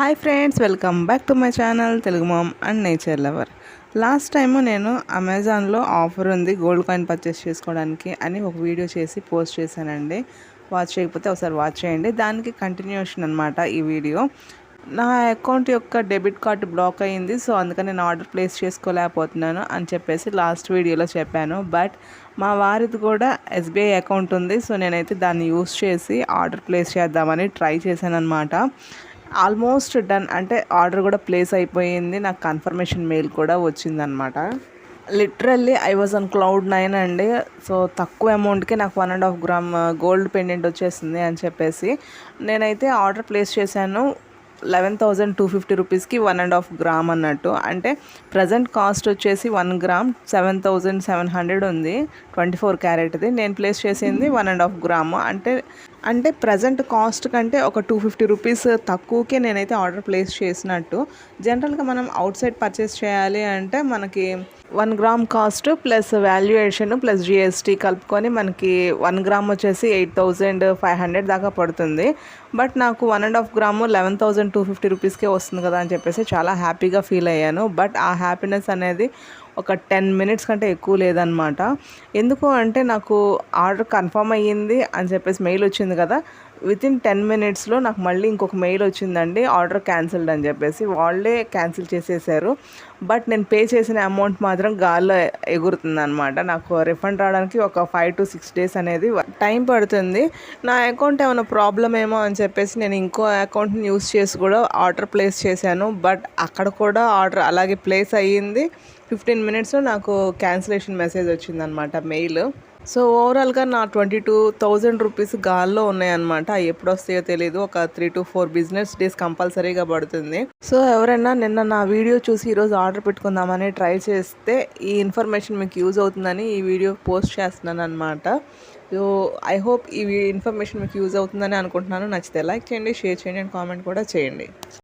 Hi friends welcome back to my channel Telugu mom and nature lover. Last time నేను అమెజాన్లో offer ఉంది gold coin purchase చేసుకోవడానికి అని ఒక వీడియో చేసి పోస్ట్ చేశానండి. వాచ్ చేయకపోతే ఒకసారి వాచ్ చేయండి. దానికి కంటిన్యూషన్ అనమాట ఈ వీడియో. నా అకౌంట్ యొక్క డెబిట్ కార్డు బ్లాక్ అయ్యింది సో అందుకని నేను ఆర్డర్ ప్లేస్ చేసుకోలేకపోతున్నాను అని చెప్పేసి లాస్ట్ వీడియోలో చెప్పాను. బట్ మా వారిది కూడా ఎస్బీఐ అకౌంట్ ఉంది సో నేనైతే దాన్ని యూస్ చేసి ఆర్డర్ ప్లేస్ చేద్దామని ట్రై చేశాను అనమాట ఆల్మోస్ట్ డన్. అంటే ఆర్డర్ కూడా ప్లేస్ అయిపోయింది. నాకు కన్ఫర్మేషన్ మెయిల్ కూడా వచ్చిందనమాట literally I was on cloud nine అండి. సో తక్కువ అమౌంట్కి నాకు one and half gram gold pendant వచ్చేసింది అని చెప్పేసి. నేనైతే ఆర్డర్ ప్లేస్ చేశాను లెవెన్ థౌజండ్ టూ ఫిఫ్టీ రూపీస్కి వన్ అండ్ హాఫ్ గ్రామ్ అన్నట్టు. అంటే ప్రజెంట్ కాస్ట్ వచ్చేసి one gram seven thousand seven hundred ఉంది. ట్వంటీ ఫోర్ క్యారెట్ది. నేను ప్లేస్ చేసింది వన్ అండ్ హాఫ్ గ్రామ్. అంటే అంటే ప్రజెంట్ కాస్ట్ కంటే ఒక టూ ఫిఫ్టీ రూపీస్ తక్కువకే నేనైతే ఆర్డర్ ప్లేస్ చేసినట్టు. జనరల్గా మనం అవుట్ సైడ్ పర్చేస్ చేయాలి అంటే మనకి one gram cost plus valuation plus GST కలుపుకొని మనకి వన్ గ్రామ్ వచ్చేసి ఎయిట్ థౌజండ్ ఫైవ్ హండ్రెడ్ దాకా పడుతుంది. బట్ నాకు one and half gram eleven thousand two fifty రూపీస్కే వస్తుంది కదా అని చెప్పేసి చాలా హ్యాపీగా ఫీల్ అయ్యాను. బట్ ఆ హ్యాపీనెస్ అనేది ఒక టెన్ మినిట్స్ కంటే ఎక్కువ లేదనమాట ఎందుకు అంటే నాకు ఆర్డర్ కన్ఫర్మ్ అయ్యింది అని చెప్పేసి మెయిల్ వచ్చింది కదా. విత్ ఇన్ టెన్ మినిట్స్లో నాకు మళ్ళీ ఇంకొక మెయిల్ వచ్చిందండి ఆర్డర్ క్యాన్సిల్డ్ అని చెప్పేసి. వాళ్ళే క్యాన్సిల్ చేసేసారు. బట్ నేను పే చేసిన అమౌంట్ మాత్రం గాల్లో ఎగురుతుంది అనమాట నాకు రిఫండ్ రావడానికి ఒక ఫైవ్ టు సిక్స్ డేస్ అనేది టైం పడుతుంది. నా అకౌంట్ ఏమైనా ప్రాబ్లం ఏమో అని చెప్పేసి నేను ఇంకో అకౌంట్ని యూస్ చేసి కూడా ఆర్డర్ ప్లేస్ చేశాను. బట్ అక్కడ కూడా ఆర్డర్ అలాగే ప్లేస్ అయ్యింది. ఫిఫ్టీన్ మినిట్స్లో నాకు క్యాన్సిలేషన్ మెసేజ్ వచ్చిందనమాట మెయిల్ సో ఓవరాల్గా నా ట్వంటీ టూ థౌజండ్ రూపీస్ గాల్లో ఉన్నాయన్నమాట. అవి ఎప్పుడు వస్తాయో తెలియదు ఒక three to four business days కంపల్సరీగా పడుతుంది. సో ఎవరైనా నిన్న నా వీడియో చూసి ఈరోజు ఆర్డర్ పెట్టుకుందామని ట్రై చేస్తే ఈ ఇన్ఫర్మేషన్ మీకు యూజ్ అవుతుందని ఈ వీడియో పోస్ట్ చేస్తున్నాను అనమాట సో ఐ హోప్ ఈ ఇన్ఫర్మేషన్ మీకు యూజ్ అవుతుందని అనుకుంటున్నాను. నచ్చితే లైక్ చేయండి షేర్ చేయండి అండ్ కామెంట్ కూడా చేయండి.